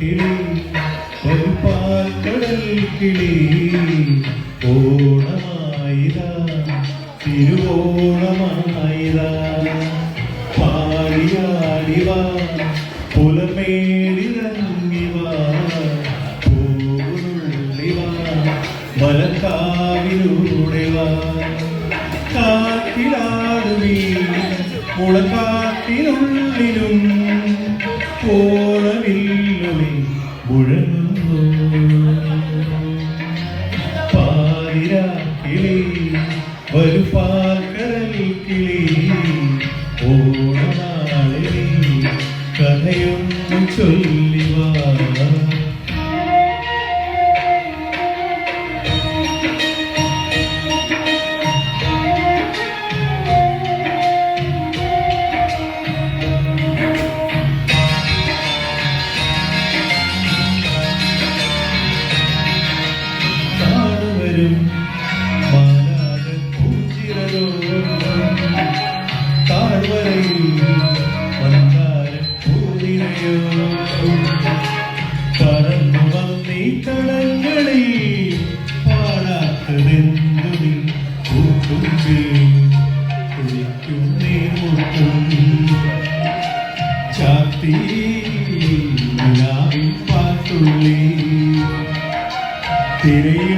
കിളി ഒരു കടൽ കിളി. ഓണമായിതാ തിരുവോണമായിതാ. പാടിയാടിവാ പുലമേടിറങ്ങിവാ പൂവുള്ളിവാ മലക്കാവിലൂടെ വാ കാറ്റിലാടുമീ മുളക്കാട്ടിനുള്ളിലും ഓണവില്ലുമേ പാതിര കിളി ഒരു പാൽക്കരൽ കിളി. പറന്നു വന്നീ തളങ്ങളിൽ പാടാത്തതെന്തു നീ പൂക്കുമ്പേ കുളിക്കുന്നേ മുട്ടും ചാത്തി പാട്ടുള്ളി തിരയിളകും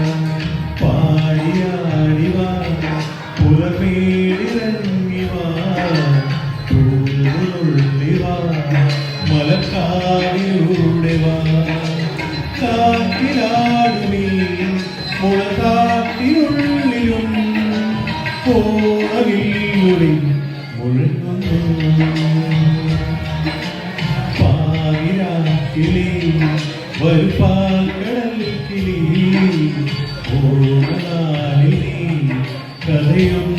പൂവുള്ളിവാ മലക്കാടിലൂടെ വാ ചൊല്ലിവാ